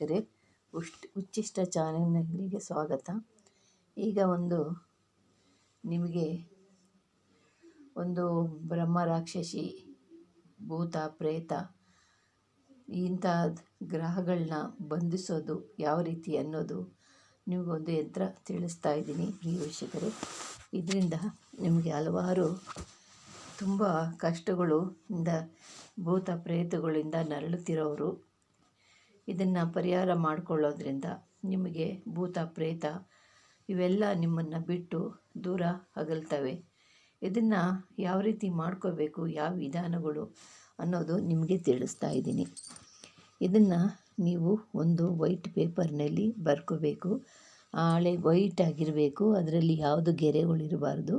ವೀಕ್ಷಕರೇ, ಉಷ್ಟ್, ಉಚ್ಚಿಷ್ಟ ಚಾನೆಲ್ನಲ್ಲಿಗೆ ಸ್ವಾಗತ. ಈಗ ಒಂದು ನಿಮಗೆ ಒಂದು ಬ್ರಹ್ಮ ರಾಕ್ಷಸಿ ಭೂತ ಪ್ರೇತ ಇಂಥ ಗ್ರಹಗಳನ್ನ ಬಂಧಿಸೋದು ಯಾವ ರೀತಿ ಅನ್ನೋದು ನಿಮಗೊಂದು ಯಂತ್ರ ತಿಳಿಸ್ತಾ ಇದ್ದೀನಿ ಪ್ರಿಯ ವೀಕ್ಷಕರೇ. ಇದರಿಂದ ನಿಮಗೆ ಹಲವಾರು ತುಂಬ ಕಷ್ಟಗಳು ಇಂದ ಭೂತ ಪ್ರೇತಗಳಿಂದ ನರಳುತ್ತಿರೋರು ಇದನ್ನು ಪರಿಹಾರ ಮಾಡಿಕೊಳ್ಳೋದ್ರಿಂದ ನಿಮಗೆ ಭೂತ, ಪ್ರೇತ ಇವೆಲ್ಲ ನಿಮ್ಮನ್ನು ಬಿಟ್ಟು ದೂರ ಅಗಲ್ತವೆ. ಇದನ್ನು ಯಾವ ರೀತಿ ಮಾಡ್ಕೋಬೇಕು, ಯಾವ ವಿಧಾನಗಳು ಅನ್ನೋದು ನಿಮಗೆ ತಿಳಿಸ್ತಾ ಇದ್ದೀನಿ. ಇದನ್ನು ನೀವು ಒಂದು ವೈಟ್ ಪೇಪರ್ನಲ್ಲಿ ಬರ್ಕೋಬೇಕು. ಹಾಳೆ ವೈಟ್ ಆಗಿರಬೇಕು, ಅದರಲ್ಲಿ ಯಾವುದು ಗೆರೆಗಳಿರಬಾರ್ದು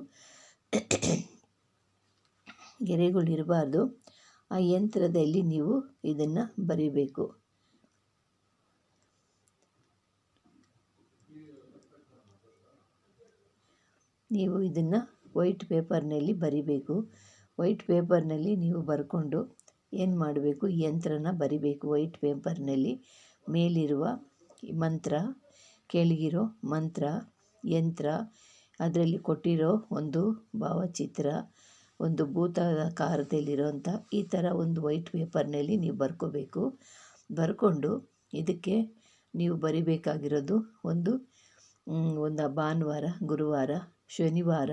ಗೆರೆಗಳಿರಬಾರ್ದು ಆ ಯಂತ್ರದಲ್ಲಿ ನೀವು ಇದನ್ನು ಬರಿಬೇಕು. ನೀವು ಇದನ್ನು ವೈಟ್ ಪೇಪರ್ನಲ್ಲಿ ಬರಿಬೇಕು. ವೈಟ್ ಪೇಪರ್ನಲ್ಲಿ ನೀವು ಬರ್ಕೊಂಡು ಏನು ಮಾಡಬೇಕು? ಯಂತ್ರನ ಬರಿಬೇಕು ವೈಟ್ ಪೇಪರ್ನಲ್ಲಿ ಮೇಲಿರುವ ಮಂತ್ರ, ಕೆಳಗಿರೋ ಮಂತ್ರ, ಯಂತ್ರ, ಅದರಲ್ಲಿ ಕೊಟ್ಟಿರೋ ಒಂದು ಭಾವಚಿತ್ರ, ಒಂದು ಭೂತಾಕಾರದಲ್ಲಿರೋಂಥ ಈ ಥರ ಒಂದು ವೈಟ್ ಪೇಪರ್ನಲ್ಲಿ ನೀವು ಬರ್ಕೋಬೇಕು. ಬರ್ಕೊಂಡು ಇದಕ್ಕೆ ನೀವು ಬರಿಬೇಕಾಗಿರೋದು ಒಂದು ಒಂದು ಭಾನುವಾರ, ಗುರುವಾರ ಶನಿವಾರ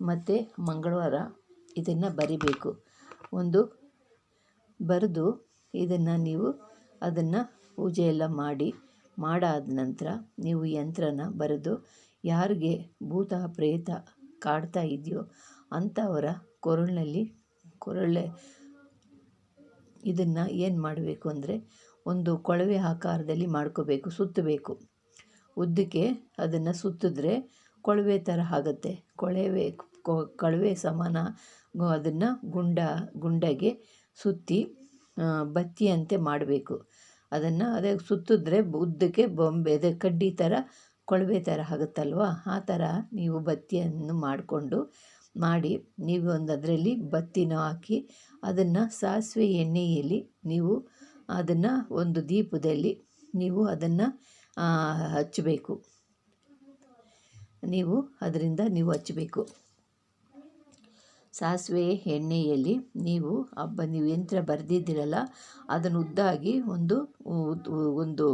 ಮತ್ತು ಮಂಗಳವಾರ ಇದನ್ನು ಬರಿಬೇಕು. ಒಂದು, ಬರೆದು ಇದನ್ನು ನೀವು ಅದನ್ನು ಪೂಜೆ ಮಾಡಿ, ಮಾಡಾದ ನಂತರ ನೀವು ಯಂತ್ರನ ಬರೆದು, ಯಾರಿಗೆ ಭೂತ, ಪ್ರೇತ ಕಾಡ್ತಾ ಇದೆಯೋ ಅಂಥವರ ಕೊರಳಿನಲ್ಲಿ, ಕೊರಳೆ ಇದನ್ನು ಏನು ಮಾಡಬೇಕು ಅಂದರೆ ಒಂದು ಕೊಳವೆ ಆಕಾರದಲ್ಲಿ ಮಾಡ್ಕೋಬೇಕು, ಸುತ್ತಬೇಕು. ಉದ್ದಕ್ಕೆ ಅದನ್ನು ಸುತ್ತಿದ್ರೆ ಕೊಳವೆ ಥರ ಆಗುತ್ತೆ. ಕೊಳವೆ ಕೊಳವೆ ಸಮಾನ ಅದನ್ನು ಗುಂಡ, ಗುಂಡಗೆ ಸುತ್ತಿ ಬತ್ತಿಯಂತೆ ಮಾಡಬೇಕು. ಅದನ್ನು ಅದೇ ಸುತ್ತಿದ್ರೆ ಉದ್ದಕ್ಕೆ ಬೊಂಬೆ, ಅದೇ ಕಡ್ಡಿ ಥರ ಕೊಳವೆ ಥರ ಆಗುತ್ತಲ್ವ? ಆ ಥರ ನೀವು ಬತ್ತಿಯನ್ನು ಮಾಡಿಕೊಂಡು, ಮಾಡಿ ನೀವು ಒಂದು ಅದರಲ್ಲಿ ಬತ್ತಿನ ಹಾಕಿ ಅದನ್ನು ಸಾಸಿವೆ ಎಣ್ಣೆಯಲ್ಲಿ ನೀವು ಅದನ್ನು ಒಂದು ದೀಪದಲ್ಲಿ ನೀವು ಅದನ್ನು ಹಚ್ಚಬೇಕು. ನೀವು ಅದರಿಂದ ನೀವು ಹಚ್ಚಬೇಕು. ಸಾಸಿವೆ ಎಣ್ಣೆಯಲ್ಲಿ ನೀವು ಹಬ್ಬ, ನೀವು ಯಂತ್ರ ಬರೆದಿದ್ದೀರಲ್ಲ, ಅದನ್ನು ಉದ್ದಾಗಿ ಒಂದು ಒಂದು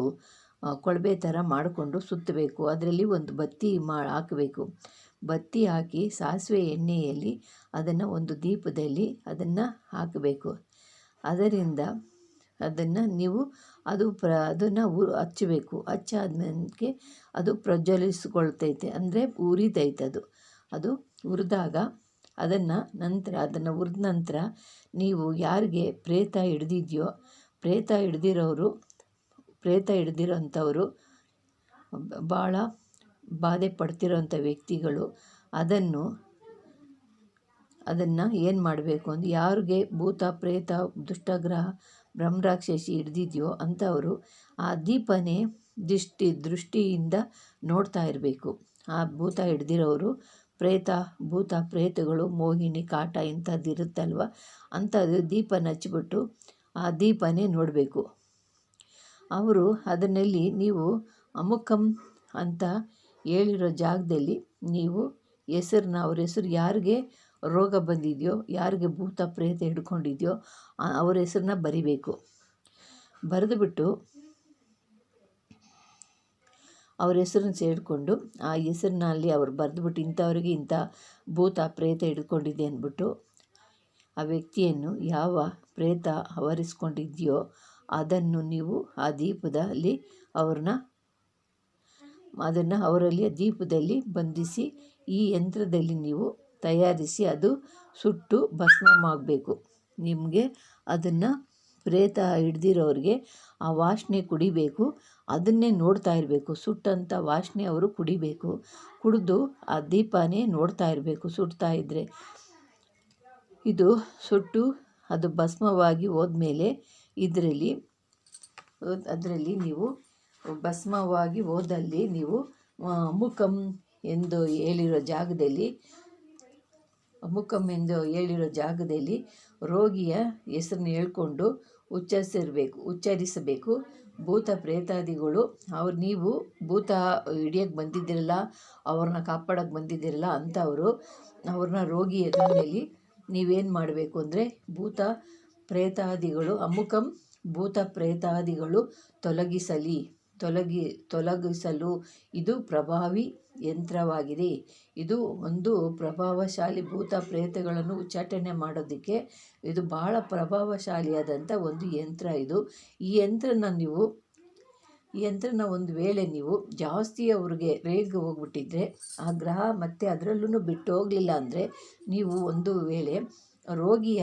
ಕೊಳವೆ ಥರ ಮಾಡಿಕೊಂಡು ಸುತ್ತಬೇಕು. ಅದರಲ್ಲಿ ಒಂದು ಬತ್ತಿ ಮಾ, ಹಾಕಬೇಕು. ಬತ್ತಿ ಹಾಕಿ ಸಾಸಿವೆ ಎಣ್ಣೆಯಲ್ಲಿ ಅದನ್ನು ಒಂದು ದೀಪದಲ್ಲಿ ಅದನ್ನು ಹಾಕಬೇಕು. ಅದರಿಂದ ಅದನ್ನು ನೀವು ಅದು ಪ್ರ, ಅದನ್ನು ಉ, ಹಚ್ಚಬೇಕು. ಹಚ್ಚಾದ್ಮೇಲೆ ಅದು ಪ್ರಜ್ವಲಿಸಿಕೊಳ್ತೈತೆ. ಅಂದರೆ ಉರಿತೈತೆ ಅದು. ಅದು ಹುರಿದಾಗ ಅದನ್ನು ನಂತರ, ಅದನ್ನು ಹುರಿದ ನಂತರ ನೀವು ಯಾರಿಗೆ ಪ್ರೇತ ಹಿಡ್ದಿದ್ಯೋ, ಪ್ರೇತ ಹಿಡ್ದಿರೋರು, ಪ್ರೇತ ಹಿಡ್ದಿರೋಂಥವ್ರು ಭಾಳ ಬಾಧೆ ಪಡ್ತಿರೋಂಥ ವ್ಯಕ್ತಿಗಳು ಅದನ್ನು ಅದನ್ನು ಏನು ಮಾಡಬೇಕು ಅಂದರೆ ಯಾರಿಗೆ ಭೂತ, ಪ್ರೇತ, ದುಷ್ಟಗ್ರಹ ಬ್ರಹ್ಮರಾಕ್ಷಸಿ ಹಿಡ್ದಿದೆಯೋ ಅಂಥವರು ಆ ದೀಪನೇ ದೃಷ್ಟಿ, ದೃಷ್ಟಿಯಿಂದ ನೋಡ್ತಾ ಇರಬೇಕು. ಆ ಭೂತ ಹಿಡ್ದಿರೋರು, ಪ್ರೇತ, ಭೂತ ಪ್ರೇತಗಳು, ಮೋಹಿನಿ, ಕಾಟ ಇಂಥದ್ದು ಇರುತ್ತಲ್ವ? ಅಂಥದ್ದು ದೀಪನ ಹಚ್ಬಿಟ್ಟು ಆ ದೀಪನೇ ನೋಡಬೇಕು. ಅವರು ಅದನ್ನಲ್ಲಿ ನೀವು ಅಮುಕಂ ಅಂತ ಹೇಳಿರೋ ಜಾಗದಲ್ಲಿ ನೀವು ಹೆಸರನ್ನ, ಅವ್ರ ಹೆಸರು ಯಾರಿಗೆ ರೋಗ ಬಂದಿದೆಯೋ, ಯಾರಿಗೆ ಭೂತ ಪ್ರೇತ ಹಿಡ್ಕೊಂಡಿದೆಯೋ ಅವರ ಹೆಸರನ್ನ ಬರಿಬೇಕು. ಬರೆದುಬಿಟ್ಟು ಅವ್ರ ಹೆಸರನ್ನ ಸೇರಿಕೊಂಡು ಆ ಹೆಸರಿನಲ್ಲಿ ಅವ್ರು ಬರೆದುಬಿಟ್ಟು ಇಂಥವ್ರಿಗೆ ಇಂಥ ಭೂತ ಪ್ರೇತ ಹಿಡ್ಕೊಂಡಿದೆ ಅಂದ್ಬಿಟ್ಟು ಆ ವ್ಯಕ್ತಿಯನ್ನು ಯಾವ ಪ್ರೇತ ಆವರಿಸ್ಕೊಂಡಿದೆಯೋ, ಅದನ್ನು ನೀವು ಆ ದೀಪದಲ್ಲಿ ಅವ್ರನ್ನ ಅದನ್ನು ಅವರಲ್ಲಿ ದೀಪದಲ್ಲಿ ಬಂಧಿಸಿ ಈ ಯಂತ್ರದಲ್ಲಿ ನೀವು ತಯಾರಿಸಿ ಅದು ಸುಟ್ಟು ಭಸ್ಮವಾಗಬೇಕು. ನಿಮಗೆ ಅದನ್ನು ಪ್ರೇತ ಹಿಡ್ದಿರೋರಿಗೆ ಆ ವಾಸನೆ ಕುಡಿಬೇಕು. ಅದನ್ನೇ ನೋಡ್ತಾ ಇರಬೇಕು. ಸುಟ್ಟಂಥ ವಾಸನೆ ಅವರು ಕುಡಿಬೇಕು. ಕುಡಿದು ಆ ದೀಪನೇ ನೋಡ್ತಾ ಇರಬೇಕು ಸುಡ್ತಾ ಇದ್ದರೆ ಇದು ಸುಟ್ಟು ಅದು ಭಸ್ಮವಾಗಿ ಹೋದ್ಮೇಲೆ ಇದರಲ್ಲಿ, ಅದರಲ್ಲಿ ನೀವು ಭಸ್ಮವಾಗಿ ಹೋದಲ್ಲಿ ನೀವು ಮುಖಂ ಎಂದು ಹೇಳಿರೋ ಜಾಗದಲ್ಲಿ ಎಂದು ಹೇಳಿರೋ ಜಾಗದಲ್ಲಿ ರೋಗಿಯ ಹೆಸರನ್ನ ಹೇಳ್ಕೊಂಡು ಉಚ್ಚರಿಸಿರ್ಬೇಕು, ಉಚ್ಚರಿಸಬೇಕು. ಭೂತ ಪ್ರೇತಾದಿಗಳು, ಅವ್ರು ನೀವು ಭೂತ ಹಿಡಿಯೋಕ್ಕೆ ಬಂದಿದ್ದೀರಲ್ಲ ಅವ್ರನ್ನ ಕಾಪಾಡೋಕ್ಕೆ ಬಂದಿದ್ದೀರಲ್ಲ ಅಂಥವರು ಅವ್ರನ್ನ ರೋಗಿ ಎದುರಿನಲ್ಲಿ ನೀವೇನು ಮಾಡಬೇಕು ಅಂದರೆ ಭೂತ ಪ್ರೇತಾದಿಗಳು, ಅಮುಕಂ ಭೂತ ಪ್ರೇತಾದಿಗಳು ತೊಲಗಿಸಲಿ, ತೊಲಗಿ, ತೊಲಗಿಸಲು ಇದು ಪ್ರಭಾವಿ ಯಂತ್ರವಾಗಿದೆ. ಇದು ಒಂದು ಪ್ರಭಾವಶಾಲಿ ಭೂತ ಪ್ರೇತಗಳನ್ನು ಉಚ್ಚಾಟನೆ ಮಾಡೋದಕ್ಕೆ ಇದು ಬಹಳ ಪ್ರಭಾವಶಾಲಿಯಾದಂಥ ಒಂದು ಯಂತ್ರ ಇದು. ಈ ಯಂತ್ರನ ನೀವು, ಈ ಯಂತ್ರನ ಒಂದು ವೇಳೆ ನೀವು ಜಾಸ್ತಿ ಅವ್ರಿಗೆ ರೇಗ್ ಹೋಗ್ಬಿಟ್ಟಿದ್ರೆ, ಆ ಗ್ರಹ ಮತ್ತೆ ಅದರಲ್ಲೂ ಬಿಟ್ಟು ಹೋಗಲಿಲ್ಲ ಅಂದರೆ ನೀವು ಒಂದು ವೇಳೆ ರೋಗಿಯ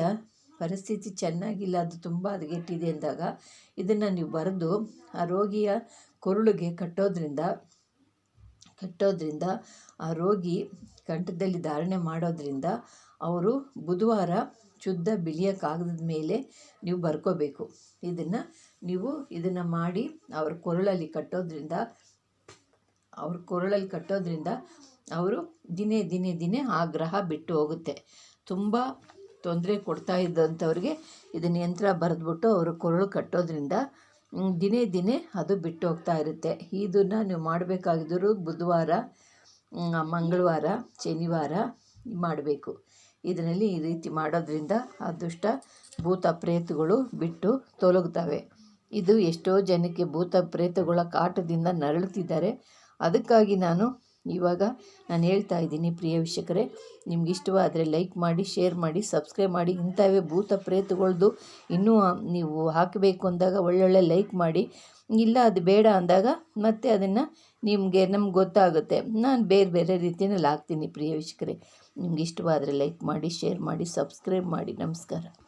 ಪರಿಸ್ಥಿತಿ ಚೆನ್ನಾಗಿಲ್ಲ, ಅದು ತುಂಬ ಹದಗೆಟ್ಟಿದೆ ಅಂದಾಗ ಇದನ್ನು ನೀವು ಬರೆದು ಆ ರೋಗಿಯ ಕೊರಳಿಗೆ ಕಟ್ಟೋದ್ರಿಂದ ಕಟ್ಟೋದ್ರಿಂದ, ಆ ರೋಗಿ ಕಂಠದಲ್ಲಿ ಧಾರಣೆ ಮಾಡೋದ್ರಿಂದ ಅವರು ಬುಧವಾರ ಶುದ್ಧ ಬಿಳಿಯ ಕಾಗದದ ಮೇಲೆ ನೀವು ಬರ್ಕೋಬೇಕು. ಇದನ್ನು ನೀವು ಇದನ್ನು ಮಾಡಿ ಅವ್ರ ಕೊರಳಲ್ಲಿ ಕಟ್ಟೋದ್ರಿಂದ, ಅವ್ರ ಕೊರಳಲ್ಲಿ ಕಟ್ಟೋದ್ರಿಂದ ಅವರು ದಿನೇ ದಿನೇ ದಿನೇ ಆ ಗ್ರಹ ಬಿಟ್ಟು ಹೋಗುತ್ತೆ. ತುಂಬ ತೊಂದರೆ ಕೊಡ್ತಾ ಇದ್ದಂಥವ್ರಿಗೆ ಇದನ್ನ ಯಂತ್ರ ಬರೆದ್ಬಿಟ್ಟು ಅವರು ಕೊರಳು ಕಟ್ಟೋದ್ರಿಂದ ದಿನೇ ದಿನೇ ಅದು ಬಿಟ್ಟು ಹೋಗ್ತಾ ಇರುತ್ತೆ. ಇದನ್ನು ನೀವು ಮಾಡಬೇಕಾಗಿದ್ದರೂ ಬುಧವಾರ ಮಂಗಳವಾರ, ಶನಿವಾರ ಮಾಡಬೇಕು. ಇದರಲ್ಲಿ ಈ ರೀತಿ ಮಾಡೋದ್ರಿಂದ ಆ ದುಷ್ಟ ಭೂತ ಪ್ರೇತಗಳು ಬಿಟ್ಟು ತೊಲಗುತ್ತವೆ ಇದು ಎಷ್ಟೋ ಜನಕ್ಕೆ ಭೂತ ಪ್ರೇತಗಳ ಕಾಟದಿಂದ ನರಳುತ್ತಿದ್ದಾರೆ. ಅದಕ್ಕಾಗಿ ನಾನು ಇವಾಗ ನಾನು ಹೇಳ್ತಾ ಇದ್ದೀನಿ ಪ್ರಿಯ ವೀಕ್ಷಕರೇ, ನಿಮ್ಗೆ ಇಷ್ಟವಾದರೆ ಲೈಕ್ ಮಾಡಿ ಶೇರ್ ಮಾಡಿ ಸಬ್ಸ್ಕ್ರೈಬ್ ಮಾಡಿ, ಇಂಥವೇ ಭೂತ ಪ್ರೇತಗಳ್ದು ಇನ್ನೂ ನೀವು ಹಾಕಬೇಕು ಅಂದಾಗ ಒಳ್ಳೊಳ್ಳೆ ಲೈಕ್ ಮಾಡಿ. ಇಲ್ಲ ಅದು ಬೇಡ ಅಂದಾಗ ಮತ್ತೆ ಅದನ್ನು ನಿಮಗೆ ನಮ್ಗೆ ಗೊತ್ತಾಗುತ್ತೆ. ನಾನು ಬೇರೆ ಬೇರೆ ರೀತಿಯಲ್ಲಿ ಹಾಕ್ತೀನಿ ಪ್ರಿಯ ವೀಕ್ಷಕರೇ. ನಿಮ್ಗೆ ಇಷ್ಟವಾದರೆ ಲೈಕ್ ಮಾಡಿ ಶೇರ್ ಮಾಡಿ ಸಬ್ಸ್ಕ್ರೈಬ್ ಮಾಡಿ. ನಮಸ್ಕಾರ.